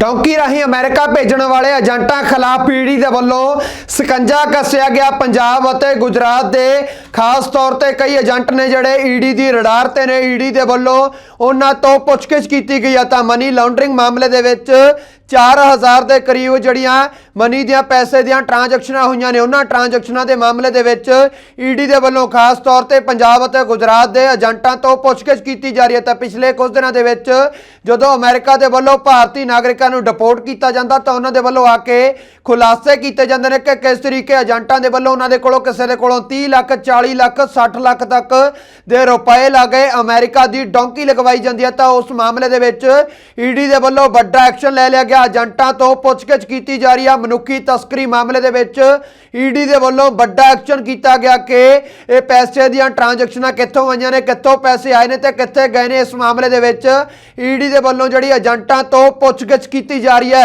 Donkey ਰਾਹੀਂ America ਭੇਜਣ ਵਾਲੇ ਏਜੰਟਾਂ ਖਿਲਾਫ ਪੀੜੀ ਦੇ ਵੱਲੋਂ ਸਕੰਜਾ ਕੱਸਿਆ ਗਿਆ ਪੰਜਾਬ ਅਤੇ ਗੁਜਰਾਤ ਦੇ ਖਾਸ ਤੌਰ ਤੇ ਕਈ ਏਜੰਟ ਨੇ ਜਿਹੜੇ ਈਡੀ ਦੀ ਰਡਾਰ ਤੇ ਨੇ, ਈਡੀ ਦੇ ਵੱਲੋਂ ਉਹਨਾਂ ਤੋਂ ਪੁੱਛਗਿੱਛ ਕੀਤੀ ਗਈ ਹੈ ਤਾਂ ਮਨੀ ਲਾਂਡਰਿੰਗ ਮਾਮਲੇ ਦੇ ਵਿੱਚ 4000 ਦੇ ਕਰੀਬ ਜਿਹੜੀਆਂ ਮਨੀ ਦੀਆਂ ਪੈਸੇ ਦੀਆਂ ਟ੍ਰਾਂਜੈਕਸ਼ਨਾਂ ਹੋਈਆਂ ਨੇ, ਉਹਨਾਂ ਟ੍ਰਾਂਜੈਕਸ਼ਨਾਂ ਦੇ ਮਾਮਲੇ ਦੇ ਵਿੱਚ ਈਡੀ ਦੇ ਵੱਲੋਂ ਖਾਸ ਤੌਰ ਤੇ ਪੰਜਾਬ ਅਤੇ ਗੁਜਰਾਤ ਦੇ ਏਜੰਟਾਂ ਤੋਂ ਪੁੱਛਗਿੱਛ ਕੀਤੀ ਜਾ ਰਹੀ ਹੈ। ਤਾਂ ਪਿਛਲੇ ਕੁਝ ਦਿਨਾਂ ਦੇ ਵਿੱਚ ਜਦੋਂ ਅਮਰੀਕਾ ਦੇ ਵੱਲੋਂ ਭਾਰਤੀ ਨਾਗਰਿਕਾਂ ਨੂੰ ਡਿਪੋਰਟ ਕੀਤਾ ਜਾਂਦਾ, ਤਾਂ ਉਹਨਾਂ ਦੇ ਵੱਲੋਂ ਆ ਕੇ ਖੁਲਾਸੇ ਕੀਤੇ ਜਾਂਦੇ ਨੇ ਕਿ ਕਿਸ ਤਰੀਕੇ ਏਜੰਟਾਂ ਦੇ ਵੱਲੋਂ ਉਹਨਾਂ ਦੇ ਕੋਲੋਂ ਕਿਸੇ ਦੇ ਕੋਲੋਂ 30 ਲੱਖ 40 ਲੱਖ 60 ਲੱਖ ਤੱਕ ਦੇ ਰੁਪਏ ਲੱਗੇ ਅਮਰੀਕਾ ਦੀ ਡੌਂਕੀ ਲਗਵਾਈ ਜਾਂਦੀ ਹੈ। ਤਾਂ ਉਸ ਮਾਮਲੇ ਦੇ ਵਿੱਚ ਈਡੀ ਦੇ ਵੱਲੋਂ ਵੱਡਾ ਐਕਸ਼ਨ ਲੈ ਲਿਆ ਗਿਆ। ਏਜੰਟਾਂ ਤੋਂ ਪੁੱਛਗਿੱਛ ਕੀਤੀ ਜਾ ਰਹੀ ਹੈ ਮਨੁੱਖੀ ਤਸਕਰੀ ਮਾਮਲੇ ਦੇ ਵਿੱਚ ਈਡੀ ਦੇ ਵੱਲੋਂ ਵੱਡਾ ਐਕਸ਼ਨ ਕੀਤਾ ਗਿਆ ਕਿ ਇਹ ਪੈਸੇ ਦੀਆਂ ਟ੍ਰਾਂਜੈਕਸ਼ਨਾਂ ਕਿੱਥੋਂ ਆਈਆਂ ਨੇ, ਕਿੱਥੋਂ ਪੈਸੇ ਆਏ ਨੇ ਤੇ ਕਿੱਥੇ ਗਏ ਨੇ। ਇਸ ਮਾਮਲੇ ਦੇ ਵਿੱਚ ਈਡੀ ਦੇ ਵੱਲੋਂ ਜਿਹੜੀ ਏਜੰਟਾਂ ਤੋਂ ਪੁੱਛਗਿੱਛ ਕੀਤੀ ਜਾ ਰਹੀ ਹੈ।